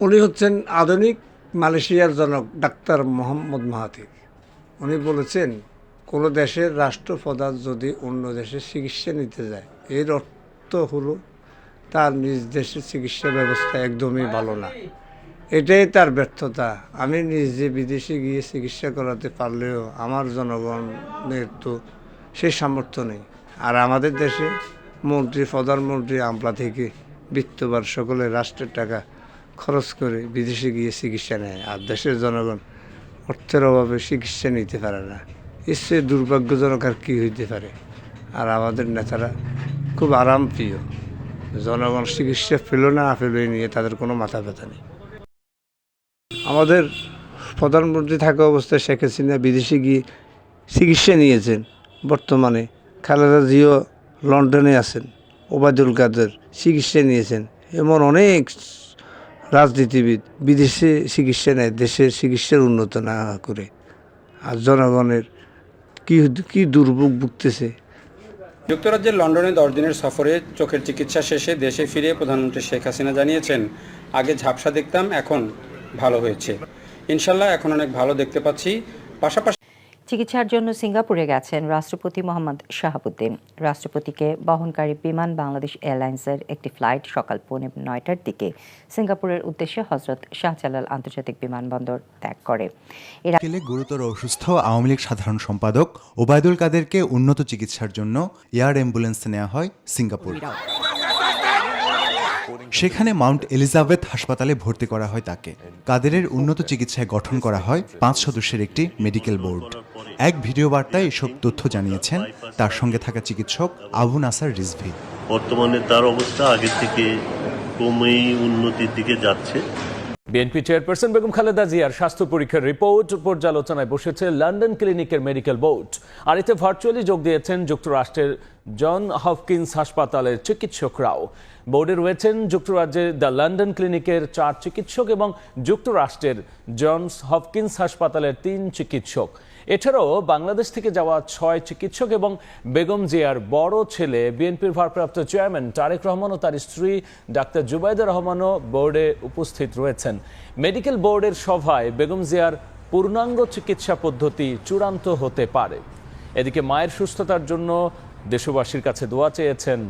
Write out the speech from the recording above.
উনি হচ্ছেন আধুনিক মালয়েশিয়ার জনক ডাক্তার মোহাম্মদ মাহাথির উনি বলেছেন, কোনো দেশের রাষ্ট্রপ্রধান যদি অন্য দেশে চিকিৎসা নিতে যায়, এর অর্থ হলো তার নিজ দেশের চিকিৎসা ব্যবস্থা একদমই ভালো না। এটাই তার ব্যর্থতা। আমি নিজে বিদেশে গিয়ে চিকিৎসা করাতে পারলেও আমার জনগণের তো সেই সামর্থ্য নেই। আর আমাদের দেশে মন্ত্রী, প্রধানমন্ত্রী, আমলা থেকে বিত্তবার সকলে রাষ্ট্রের টাকা খরচ করে বিদেশে গিয়ে চিকিৎসা নেয়। আর দেশের জনগণ অর্থের অভাবে চিকিৎসা নিতে পারে না। এর দুর্ভাগ্যজনক আর কী হইতে পারে? আর আমাদের নেতারা খুব আরাম প্রিয় জনগণ চিকিৎসা পেল না, পেল নিয়ে তাদের কোনো মাথা ব্যথা নেই। আমাদের প্রধানমন্ত্রী থাকা অবস্থায় শেখ হাসিনা বিদেশে গিয়ে চিকিৎসা নিয়েছেন। বর্তমানে খালেদা জিও লন্ডনে আছেন। ওবায়দুল কাদের চিকিৎসা নিয়েছেন। এমন অনেক রাজনীতিবিদ, বিদেশে চিকিৎসা নেয়, দেশের চিকিৎসার উন্নত না করে। আর জনগণের কি কি দুর্ভোগ ভুগতেছে? যুক্তরাজ্যের লন্ডনে দশ দিনের সফরে চোখের চিকিৎসা শেষে দেশে ফিরে প্রধানমন্ত্রী শেখ হাসিনা জানিয়েছেন, আগে ঝাপসা দেখতাম, এখন ভালো হয়েছে। ইনশাল্লাহ, এখন অনেক ভালো দেখতে পাচ্ছি। পাশাপাশি চিকিৎসার জন্য সিঙ্গাপুরে গেছেন রাষ্ট্রপতি মোহাম্মদ শাহাবুদ্দিন। রাষ্ট্রপতিকে বহনকারী বিমান বাংলাদেশ এয়ারলাইন্সের একটি ফ্লাইট সকাল পৌনে নয়টার দিকে সিঙ্গাপুরের উদ্দেশ্যে হজরত শাহজালাল আন্তর্জাতিক বিমানবন্দর ত্যাগ করে। গুরুতর অসুস্থ আওয়ামী লীগ সাধারণ সম্পাদক ওবায়দুল কাদেরকে উন্নত চিকিৎসার জন্য এয়ার অ্যাম্বুলেন্সে নেওয়া হয় সিঙ্গাপুর। সেখানে মাউন্ট এলিজাবেথ হাসপাতালে ভর্তি করা হয় তাকে। কাদেরের উন্নত চিকিৎসায় গঠন করা হয় পাঁচ সদস্যের একটি মেডিকেল বোর্ড। এক ভিডিও বার্তায় এসব তথ্য জানিয়েছেন তার সঙ্গে থাকা চিকিৎসক আবু নাসার রিজভি। বর্তমানে তার অবস্থা আগের থেকে কমেই উন্নতির দিকে যাচ্ছে। বিএনপি চেয়ারপারসন বেগম খালেদা জিয়ার স্বাস্থ্য পরীক্ষার রিপোর্ট পর্যালোচনায় বসেছে লন্ডন ক্লিনিকের মেডিকেল বোর্ড। আর এতে ভার্চুয়ালি যোগ দিয়েছেন যুক্তরাষ্ট্রের জন হফকিন্স হাসপাতালের চিকিৎসকরাও। বোর্ডে রয়েছেন যুক্তরাজ্যের দ্য লন্ডন ক্লিনিকের চার চিকিৎসক এবং যুক্তরাষ্ট্রের জনস হফকিন্স হাসপাতালের তিন চিকিৎসক। এছাড়াও বাংলাদেশ থেকে যাওয়া ছয় চিকিৎসক এবং বেগম জিয়ার বড় ছেলে, বিএনপির ভারপ্রাপ্ত চেয়ারম্যান তারেক রহমান ও তার স্ত্রী ডাক্তার জুবাইদা রহমানও বোর্ডে উপস্থিত রয়েছেন। মেডিকেল বোর্ডের সভায় বেগম জিয়ার পূর্ণাঙ্গ চিকিৎসা পদ্ধতি চূড়ান্ত হতে পারে। এদিকে মায়ের সুস্থতার জন্য দেশবাসীর কাছে দোয়া চেয়েছেন